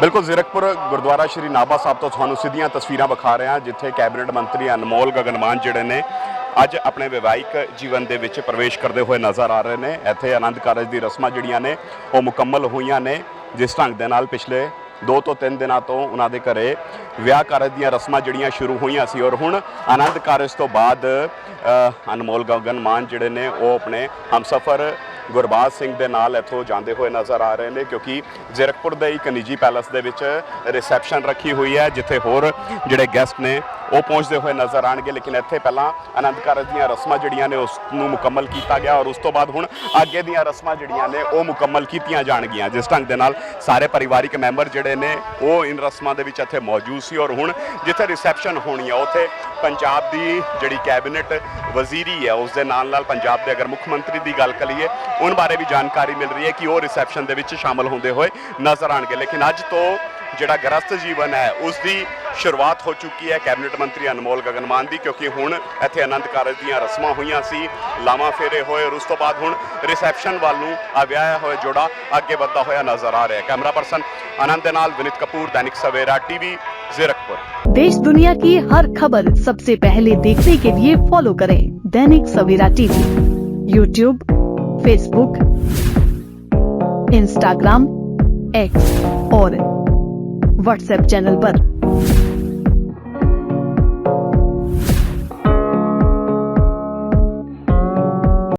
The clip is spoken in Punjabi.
ਬਿਲਕੁਲ ਜ਼ੀਰਕਪੁਰ ਗੁਰਦੁਆਰਾ ਸ਼੍ਰੀ ਨਾਭਾ ਸਾਹਿਬ ਤੋਂ ਤੁਹਾਨੂੰ ਸਿੱਧੀਆਂ ਤਸਵੀਰਾਂ ਵਿਖਾ ਰਹੇ ਹਾਂ, ਜਿੱਥੇ ਕੈਬਨਿਟ ਮੰਤਰੀ ਅਨਮੋਲ ਗਗਨਮਾਨ ਜਿਹੜੇ ਨੇ ਅੱਜ ਆਪਣੇ ਵਿਵਾਹਿਕ ਜੀਵਨ ਦੇ ਵਿੱਚ ਪ੍ਰਵੇਸ਼ ਕਰਦੇ ਹੋਏ ਨਜ਼ਰ ਆ ਰਹੇ ਨੇ। ਇੱਥੇ ਆਨੰਦ ਕਾਰਜ ਦੀ ਰਸਮਾਂ ਜਿਹੜੀਆਂ ਨੇ, ਉਹ ਮੁਕੰਮਲ ਹੋਈਆਂ ਨੇ, ਜਿਸ ਢੰਗ ਦੇ ਨਾਲ ਪਿਛਲੇ 2 ਤੋਂ 3 ਦਿਨਾਂ ਤੋਂ ਉਹਨਾਂ ਦੇ ਘਰੇ ਵਿਆਹ ਕਾਰਜ ਦੀਆਂ ਰਸਮਾਂ ਜਿਹੜੀਆਂ ਸ਼ੁਰੂ ਹੋਈਆਂ ਸੀ ਔਰ ਹੁਣ ਆਨੰਦ ਕਾਰਜ ਤੋਂ ਬਾਅਦ ਅਨਮੋਲ ਗਗਨ ਮਾਨ ਜਿਹੜੇ ਨੇ, ਉਹ ਆਪਣੇ ਹਮਸਫਰ ਗੁਰਬਾਜ ਸਿੰਘ ਦੇ ਨਾਲ ਇੱਥੋਂ ਜਾਂਦੇ ਹੋਏ ਨਜ਼ਰ ਆ ਰਹੇ ਨੇ, ਕਿਉਂਕਿ ਜ਼ੀਰਕਪੁਰ ਦੇ ਇੱਕ ਨਿੱਜੀ ਪੈਲਸ ਦੇ ਵਿੱਚ ਰਿਸੈਪਸ਼ਨ ਰੱਖੀ ਹੋਈ ਹੈ, ਜਿੱਥੇ ਹੋਰ ਜਿਹੜੇ ਗੈਸਟ ਨੇ ਉਹ ਪਹੁੰਚਦੇ ਹੋਏ ਨਜ਼ਰ ਆਣਗੇ ਲੇਕਿਨ ਇੱਥੇ ਪਹਿਲਾਂ ਆਨੰਦ ਕਾਰਜ ਦੀਆਂ ਰਸਮਾਂ ਜਿਹੜੀਆਂ ਨੇ ਉਸ ਨੂੰ ਮੁਕੰਮਲ ਕੀਤਾ ਗਿਆ ਔਰ ਉਸ ਤੋਂ ਬਾਅਦ ਹੁਣ ਅੱਗੇ ਦੀਆਂ ਰਸਮਾਂ ਜਿਹੜੀਆਂ ਨੇ ਉਹ ਮੁਕੰਮਲ ਕੀਤੀਆਂ ਜਾਣਗੀਆਂ। ਜਿਸ ਢੰਗ ਦੇ ਨਾਲ ਸਾਰੇ ਪਰਿਵਾਰਿਕ ਮੈਂਬਰ ਜਿਹੜੇ ਨੇ, ਉਹ ਇਨ ਰਸਮਾਂ ਦੇ ਵਿੱਚ ਇੱਥੇ ਮੌਜੂਦ ਸੀ ਔਰ ਹੁਣ ਜਿੱਥੇ ਰਿਸੈਪਸ਼ਨ ਹੋਣੀ ਆ, ਉੱਥੇ ਪੰਜਾਬ ਦੀ ਜਿਹੜੀ ਕੈਬਨਿਟ ਵਜ਼ੀਰੀ ਹੈ, ਉਸ ਦੇ ਨਾਲ ਨਾਲ ਪੰਜਾਬ ਦੇ ਅਗਰ ਮੁੱਖ ਮੰਤਰੀ ਦੀ ਗੱਲ ਕਰੀਏ, ਉਹਨਾਂ ਬਾਰੇ ਵੀ ਜਾਣਕਾਰੀ ਮਿਲ ਰਹੀ ਹੈ ਕਿ ਉਹ ਰਿਸੈਪਸ਼ਨ ਦੇ ਵਿੱਚ ਸ਼ਾਮਲ ਹੁੰਦੇ ਹੋਏ ਨਜ਼ਰ ਆਣਗੇ ਲੇਕਿਨ ਅੱਜ ਤੋਂ ਜਿਹੜਾ ਗ੍ਰਸਤ ਜੀਵਨ ਹੈ ਉਸ ਦੀ ਸ਼ੁਰੂਆਤ ਹੋ ਚੁੱਕੀ ਹੈ ਕੈਬਨਿਟ ਮੰਤਰੀ ਅਨਮੋਲ ਗਗਨਮਾਨ ਦੀ ਕਿਉਂਕਿ ਹੁਣ ਇੱਥੇ ਆਨੰਦ ਕਾਰਜ ਦੀਆਂ ਰਸਮਾਂ ਹੋਈਆਂ ਸੀ ਲਾਵਾਂ ਫੇਰੇ ਹੋਏ ਔਰ ਉਸ ਤੋਂ ਬਾਅਦ ਹੁਣ ਰਿਸੈਪਸ਼ਨ ਵੱਲ ਨੂੰ ਆ ਵਿਆਹਿਆ ਹੋਇਆ ਜੋੜਾ ਅੱਗੇ ਵੱਧਦਾ ਹੋਇਆ ਨਜ਼ਰ ਆ ਰਿਹਾ ਹੈ ਕੈਮਰਾ ਪਰਸਨ ਆਨੰਦ ਦੇ ਨਾਲ ਵਿਨਿਤ ਕਪੂਰ ਦੈਨਿਕ ਸਵੇਰਾ ਟੀਵੀ ਜ਼ੀਰਕਪੁਰ देश दुनिया की हर खबर सबसे पहले देखने के लिए फॉलो करें Dainik Savera TV YouTube Facebook Instagram X और व्हाट्सएप चैनल पर।